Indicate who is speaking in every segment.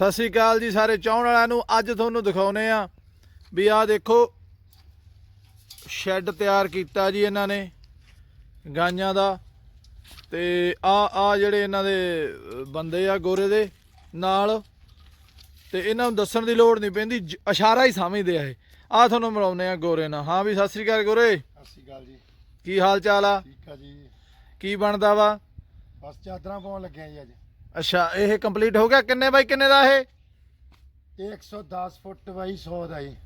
Speaker 1: ਸਤਿ ਸ੍ਰੀ ਅਕਾਲ ਜੀ ਸਾਰੇ ਚਾਹਣ ਵਾਲਿਆਂ ਨੂੰ। ਅੱਜ ਤੁਹਾਨੂੰ ਦਿਖਾਉਨੇ ਆ ਵੀ ਆਹ ਦੇਖੋ ਸ਼ੈੱਡ ਤਿਆਰ ਕੀਤਾ ਜੀ ਇਹਨਾਂ ਨੇ ਗਾਈਆਂ ਦਾ। ਤੇ ਆ ਆ ਜਿਹੜੇ ਇਹਨਾਂ ਦੇ ਬੰਦੇ ਆ ਗੋਰੇ ਦੇ ਨਾਲ। ਤੇ ਇਹਨਾਂ ਨੂੰ ਦੱਸਣ ਦੀ ਲੋੜ ਨਹੀਂ ਪੈਂਦੀ ਇਸ਼ਾਰਾ ਹੀ ਸਮਝਦੇ ਆ ਇਹ। ਆ ਤੁਹਾਨੂੰ ਮਿਲਾਉਨੇ ਆ ਗੋਰੇ ਨਾਲ। ਹਾਂ ਵੀ ਸਤਿ ਸ੍ਰੀ ਅਕਾਲ ਗੋਰੇ।
Speaker 2: ਸਤਿ ਸ਼੍ਰੀ ਅਕਾਲ ਜੀ।
Speaker 1: ਕੀ ਹਾਲ ਚਾਲ ਆ?
Speaker 2: ਠੀਕ ਆ ਜੀ।
Speaker 1: ਕੀ ਬਣਦਾ ਵਾ?
Speaker 2: ਬਸ ਚਾਦਰਾਂ ਪਾਉਣ ਲੱਗੇ ਆ ਜੀ ਅੱਜ।
Speaker 1: ਅੱਛਾ ਇਹ ਕੰਪਲੀਟ ਹੋ ਗਿਆ? ਕਿੰਨੇ ਬਾਈ ਕਿੰਨੇ ਦਾ ਇਹ?
Speaker 2: ਇਹ 110 ਫੁੱਟ ਬਾਈ 100 ਦਾ ਜੀ।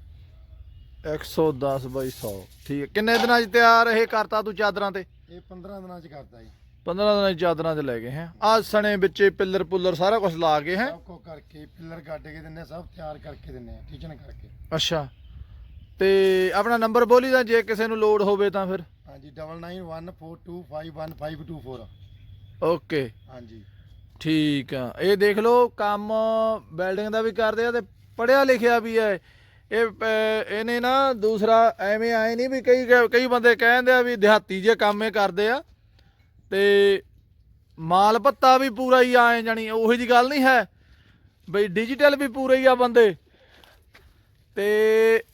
Speaker 1: 110 ਬਾਈ 100 ਠੀਕ ਹੈ ਕਿੰਨੇ ਦਿਨਾਂ 'ਚ ਤਿਆਰ ਇਹ ਕਰਤਾ ਤੂੰ ਚਾਦਰਾਂ ਤੇ?
Speaker 2: ਇਹ 15 ਦਿਨਾਂ ਚ ਕਰਦਾ ਜੀ।
Speaker 1: 15 ਦਿਨਾਂ 'ਚ ਚਾਦਰਾਂ 'ਚ ਲੈ ਗਏ ਹੈ। ਆ ਸਣੇ ਵਿੱਚੇ ਪਿੱਲਰ ਪੁੱਲਰ ਸਾਰਾ ਕੁਝ ਲਾ ਕੇ ਹੈ?
Speaker 2: ਸਭ ਕੋ ਕਰਕੇ ਪਿੱਲਰ ਕੱਢ ਕੇ ਦਿੰਨੇ ਸਭ ਤਿਆਰ ਕਰਕੇ ਦਿੰਨੇ ਆ ਟੀਚਨ ਕਰਕੇ।
Speaker 1: ਅੱਛਾ। ਤੇ ਆਪਣਾ ਨੰਬਰ ਬੋਲੀ ਦਾ ਜੇ ਕਿਸੇ ਨੂੰ ਲੋਡ ਹੋਵੇ ਤਾਂ ਫਿਰ?
Speaker 2: ਹਾਂਜੀ 9914251524
Speaker 1: ਓਕੇ।
Speaker 2: ਹਾਂਜੀ।
Speaker 1: ਠੀਕ ਆ। ਇਹ ਦੇਖ ਲਓ, ਕੰਮ ਬਿਲਡਿੰਗ ਦਾ ਵੀ ਕਰਦੇ ਆ ਤੇ ਪੜਿਆ ਲਿਖਿਆ ਵੀ ਹੈ ਇਹ। ਇਹਨੇ ਨਾ ਦੂਸਰਾ ਐਵੇਂ ਆਏ ਨਹੀਂ ਵੀ ਕਈ ਕਈ ਬੰਦੇ ਕਹਿੰਦੇ ਆ ਵੀ ਦਿਹਾਤੀ ਜੇ ਕੰਮ ਇਹ ਕਰਦੇ ਆ ਤੇ ਮਾਲ ਪੱਤਾ ਵੀ ਪੂਰਾ ਹੀ ਆਏ ਜਾਣੀ, ਉਹੀ ਜੀ ਗੱਲ ਨਹੀਂ ਹੈ। ਬਈ ਡਿਜੀਟਲ ਵੀ ਪੂਰੇ ਹੀ ਆ ਬੰਦੇ। ਤੇ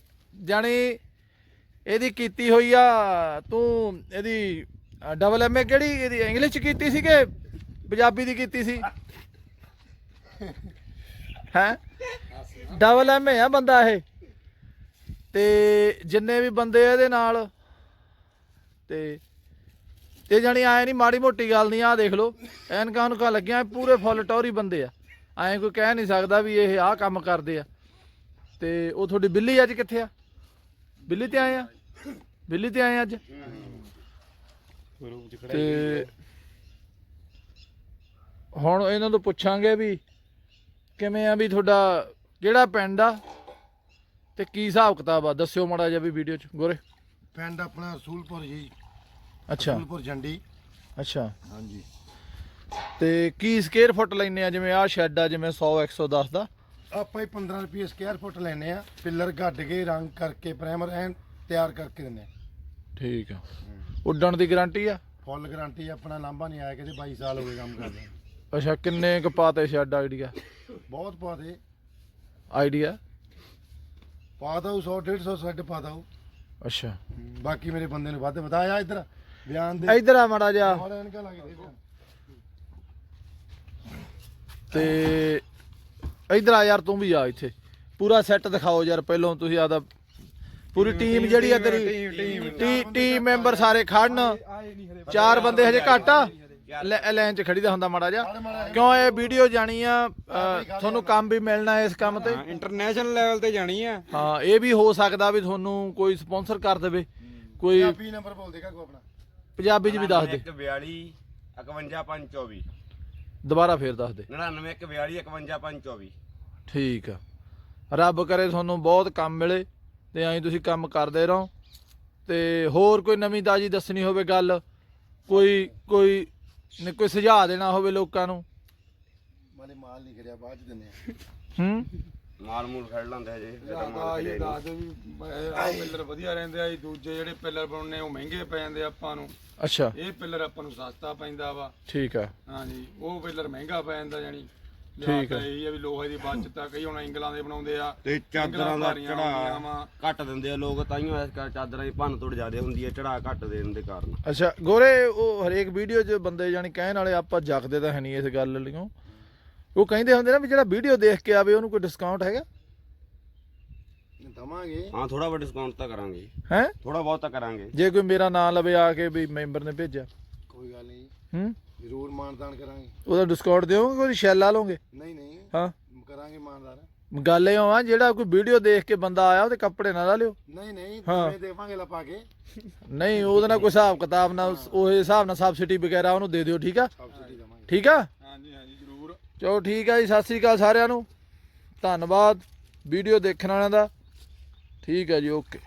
Speaker 1: ਜਾਣੀ ਇਹਦੀ ਕੀਤੀ ਹੋਈ ਆ, ਤੂੰ ਇਹਦੀ ਡਬਲ ਐਮਏ ਕਿਹੜੀ, ਇਹਦੀ ਇੰਗਲਿਸ਼ ਚ ਕੀਤੀ ਸੀ ਕਿ ਪੰਜਾਬੀ ਦੀ ਕੀਤੀ ਸੀ। ਹੈ? ਡਬਲ ਐਮਏ ਆ ਬੰਦਾ ਇਹ। ਤੇ ਜਿੰਨੇ ਵੀ ਬੰਦੇ ਆ ਇਹਦੇ ਨਾਲ ਤੇ ਤੇ ਜਾਣੀ ਆਏ ਨਹੀਂ ਮਾੜੀ ਮੋਟੀ ਗੱਲ ਨਹੀਂ ਆ ਦੇਖ ਲਓ। ਐਨਕਾਂ ਨੂੰ ਲੱਗਿਆ ਪੂਰੇ ਫੁੱਲ ਟੌਰੀ ਬੰਦੇ ਆ। ਐਂ ਕੋਈ ਕਹਿ ਨਹੀਂ ਸਕਦਾ ਵੀ ਇਹ ਆਹ ਕੰਮ ਕਰਦੇ ਆ। ਤੇ ਉਹ ਤੁਹਾਡੀ ਬਿੱਲੀ ਅੱਜ ਕਿੱਥੇ ਆ? ਬਿੱਲੀ ਤੇ ਆਏ ਆ? ਬਿੱਲੀ ਤੇ ਆਏ ਅੱਜ? ਤੇ ਹੁਣ ਇਹਨਾਂ ਤੋਂ ਪੁੱਛਾਂਗੇ ਵੀ ਕਿਵੇਂ ਆ ਵੀ ਤੁਹਾਡਾ ਕਿਹੜਾ ਪਿੰਡ ਆ ਤੇ ਕੀ ਹਿਸਾਬ ਕਿਤਾਬ ਆ? ਦੱਸਿਓ ਮਾੜਾ ਜਿਹਾ ਵੀ ਵੀਡੀਓ ਚ ਗੋਰੇ।
Speaker 2: ਪਿੰਡ ਆਪਣਾ ਰਸੂਲਪੁਰ ਜੀ।
Speaker 1: ਅੱਛਾ।
Speaker 2: ਰਸੂਲਪੁਰ ਜੰਡੀ।
Speaker 1: ਅੱਛਾ।
Speaker 2: ਹਾਂਜੀ।
Speaker 1: ਤੇ ਕੀ ਸਕੁਅਰ ਫੁੱਟ ਲੈਨੇ ਆ? ਜਿਵੇਂ ਆਹ ਸ਼ੈੱਡ ਆ ਜਿਵੇਂ 100 110 ਦਾ।
Speaker 2: ਆਪਾਂ ਹੀ 15 ਰੁਪਏ ਸਕੁਅਰ ਫੁੱਟ ਲੈਨੇ ਆ। ਪਿੱਲਰ ਗੱਡ ਕੇ ਰੰਗ ਕਰਕੇ ਪ੍ਰਾਈਮਰ ਐਨ ਤਿਆਰ ਕਰਕੇ ਦਿੰਨੇ ਆ।
Speaker 1: ਠੀਕ ਆ। ਉੱਡਣ ਦੀ ਗਾਰੰਟੀ ਆ?
Speaker 2: ਫੁੱਲ ਗਾਰੰਟੀ ਆਪਣਾ ਲਾਂਭਾ ਨਹੀਂ ਆਇਆ ਕਿਤੇ 22 ਸਾਲ ਹੋ ਗਏ ਕੰਮ ਕਰਦੇ
Speaker 1: ਅੱਛਾ ਕਿੰਨੇ ਕ ਪਾਤੇ ਸ਼ੈੱਡ ਆਈਡੀਆ?
Speaker 2: ਬਹੁਤ ਪਾਦੇ
Speaker 1: ਆਈਡੀਆ?
Speaker 2: ਪਾ ਦਊ 100 150 ਸੈੱਟ ਪਾ ਦਊ
Speaker 1: ਅੱਛਾ।
Speaker 2: ਬਾਕੀ ਮੇਰੇ ਬੰਦੇ ਨੂੰ ਵੱਧ ਵਧਾਇਆ ਇੱਧਰ ਬਿਆਨ ਦੇ।
Speaker 1: ਇਧਰ ਆ ਮਾੜਾ
Speaker 2: ਹੋਰ ਐਨਕਾਂ ਦੇ
Speaker 1: ਤੇ ਇਧਰ ਆ ਯਾਰ ਤੂੰ ਵੀ ਆ ਇੱਥੇ। ਪੂਰਾ ਸੈੱਟ ਦਿਖਾਓ ਯਾਰ ਪਹਿਲਾਂ ਤੁਸੀਂ ਆਦਾ ਪੂਰੀ ਟੀਮ ਜਿਹੜੀ ਆ ਤੇਰੀ। ਟੀਮ ਮੈਂਬਰ ਸਾਰੇ ਖੜਨ। ਚਾਰ ਬੰਦੇ ਹਜੇ ਘੱਟ ਆ। ਲਾਈਨ 'ਚ ਖੜੀ ਦਾ ਹੁੰਦਾ ਮਾੜਾ ਜਿਹਾ। ਕਿਉਂ ਇਹ ਵੀਡੀਓ ਜਾਣੀ ਆ ਅ, ਤੁਹਾਨੂੰ ਕੰਮ ਵੀ ਮਿਲਣਾ ਇਸ ਕੰਮ ਤੇ?
Speaker 3: ਇੰਟਰਨੈਸ਼ਨਲ ਲੈਵਲ ਤੇ ਜਾਣੀ ਆ।
Speaker 1: ਹਾਂ ਇਹ ਵੀ ਹੋ ਸਕਦਾ ਵੀ ਤੁਹਾਨੂੰ ਕੋਈ ਸਪਾਂਸਰ ਕਰ ਦੇਵੇ। ਕੋਈ
Speaker 2: ਪੰਜਾਬੀ ਨੰਬਰ ਬੋਲ ਦੇਗਾ ਕੋ ਆਪਣਾ।
Speaker 1: ਪੰਜਾਬੀ 'ਚ ਵੀ ਦੱਸ ਦੇ।
Speaker 4: 42 51524
Speaker 1: ਦੁਬਾਰਾ ਫੇਰ ਦੱਸ ਦੇ।
Speaker 4: 99 42 51524
Speaker 1: ਠੀਕ ਆ। ਰੱਬ ਕਰੇ ਤੁਹਾਨੂੰ ਬਹੁਤ ਕੰਮ ਮਿਲੇ ਤੇ ਐਂ ਤੁਸੀਂ ਕੰਮ ਕਰਦੇ ਰਹੋ। ਤੇ ਹੋਰ ਕੋਈ ਨਵੀਂ ਤਾਜੀ ਦੱਸਣੀ ਹੋਵੇ ਗੱਲ? ਕੋਈ ਕੋਈ ਨ- ਕੋਈ ਸੁਝਾਅ ਦੇਣਾ ਹੋਵੇ ਲੋਕਾਂ ਨੂੰ?
Speaker 2: ਮਾਲੇ ਮਾਲ ਨਹੀਂ ਕਰਿਆ ਬਾਅਦ ਚ ਦਿੰਨੇ ਆ।
Speaker 1: ਹੂੰ?
Speaker 4: ਮਾਲ ਮੂਲ ਖੜ ਲਾਂਦੇ ਹਜੇ ਇਹਦਾ ਮਾਲ
Speaker 3: ਆ
Speaker 4: ਖੜਿਆ
Speaker 3: ਇਹ
Speaker 4: ਨੀ।
Speaker 3: ਦੱਸ ਦੇ ਵੀ ਆ ਪਿੱਲਰ ਵਧੀਆ ਰਹਿੰਦੇ ਆ ਜੀ ਦੂਜੇ ਜਿਹੜੇ ਪਿੱਲਰ ਬਣਨੇ ਉਹ ਮਹਿੰਗੇ ਪੈ ਜਾਂਦੇ ਆ ਆਪਾਂ ਨੂੰ।
Speaker 1: ਅੱਛਾ।
Speaker 3: ਇਹ ਪਿੱਲਰ ਆਪਾਂ ਨੂੰ ਸਸਤਾ ਪੈਂਦਾ ਵਾ।
Speaker 1: ਠੀਕ ਆ।
Speaker 3: ਹਾਂਜੀ ਉਹ ਪਿੱਲਰ ਮਹਿੰਗਾ ਪੈ ਜਾਂਦਾ ਜਾਨੀ
Speaker 1: ਠੀਕ ਆ।
Speaker 3: ਇਹ ਆ ਵੀ ਲੋਹੇ ਦੀ ਬਚਤ ਆ ਕਈ ਹੁਣ ਇੰਗਲਾਂ ਦੇ ਬਣਾਉਂਦੇ ਆ
Speaker 4: ਤੇ ਚਾਦਰਾਂ ਦਾ ਚੜਾ। ਘੱਟ ਦਿੰਦੇ ਆ ਲੋਕ ਤਾਈਓ ਇਸ ਕਰ ਚਾਦਰਾਂ ਦੀ ਭੰਨ ਤੋੜ ਜ਼ਿਆਦਾ ਹੁੰਦੀ ਹੈ ਚੜਾ ਘੱਟ ਦੇਣ ਦੇ ਕਾਰਨ।
Speaker 1: ਅੱਛਾ ਗੋਰੇ ਉਹ ਹਰੇਕ ਵੀਡੀਓ 'ਚ ਬੰਦੇ ਜਾਨੀ ਕਹਿਣ ਵਾਲੇ ਆਪਾਂ ਜਗਦੇ ਤਾਂ ਹੈ ਨਹੀਂ ਇਸ ਗੱਲ ਲਈਓ। ਉਹ ਕਹਿੰਦੇ ਹੁੰਦੇ ਨਾ ਵੀ ਜਿਹੜਾ ਵੀਡੀਓ ਦੇਖ ਕੇ ਆਵੇ ਉਹਨੂੰ ਕੋਈ ਡਿਸਕਾਊਂਟ ਹੈਗਾ?
Speaker 2: ਦਵਾਂਗੇ।
Speaker 4: ਹਾਂ ਥੋੜਾ ਬਹੁਤ ਡਿਸਕਾਊਂਟ ਤਾਂ ਕਰਾਂਗੇ।
Speaker 1: ਹੈ?
Speaker 4: ਥੋੜਾ ਬਹੁਤ ਤਾਂ ਕਰਾਂਗੇ।
Speaker 1: ਜੇ ਕੋਈ ਮੇਰਾ ਨਾਂ ਲਵੇ ਆ ਕੇ ਵੀ ਮੈਂਬਰ ਨੇ ਭੇਜਿਆ।
Speaker 2: ਕੋਈ ਗੱਲ ਨਹੀਂ।
Speaker 1: ਹੂੰ?
Speaker 2: ਜ਼ਰੂਰ ਮਾਨਦਾਨ ਕਰਾਂਗੇ।
Speaker 1: ਉਹਦਾ ਡਿਸਕਾਊਂਟ ਦਿਓਗੇ ਕੋਈ ਸ਼ੈਲ ਲਾ ਲਓਗੇ?
Speaker 2: ਨਹੀਂ ਨਹੀਂ।
Speaker 1: ਹਾਂ।
Speaker 2: ਕਰਾਂਗੇ ਮਾਨਦਾਰ
Speaker 1: ਗੱਲ ਇਹ ਆ ਜਿਹੜਾ ਕੋਈ ਵੀਡੀਓ ਦੇਖ ਕੇ ਬੰਦਾ ਆਇਆ ਉਹਦੇ ਕੱਪੜੇ ਨਾ ਲਾ ਲਿਓ।
Speaker 2: ਨਹੀਂ ਨਹੀਂ
Speaker 1: ਹਾਂ।
Speaker 2: ਦੇਵਾਂਗੇ ਲਪਾ ਕੇ।
Speaker 1: ਨਹੀਂ ਉਹਦੇ ਨਾਲ ਕੋਈ ਹਿਸਾਬ ਕਿਤਾਬ ਨਾਲ ਉਹ ਹਿਸਾਬ ਨਾਲ ਸਬਸਿਡੀ ਵਗੈਰਾ ਉਹਨੂੰ ਦੇ ਦਿਓ ਠੀਕ ਆ?
Speaker 2: ਸਬਸਿਡੀ ਦੇਵਾਂਗੇ।
Speaker 1: ਠੀਕ ਆ?
Speaker 3: ਹਾਂਜੀ ਹਾਂਜੀ ਜ਼ਰੂਰ।
Speaker 1: ਚਲੋ ਠੀਕ ਆ ਜੀ ਸਤਿ ਸ੍ਰੀ ਅਕਾਲ ਸਾਰਿਆਂ ਨੂੰ। ਧੰਨਵਾਦ ਵੀਡੀਓ ਦੇਖਣ ਵਾਲਿਆਂ ਦਾ। ਠੀਕ ਆ ਜੀ ਓਕੇ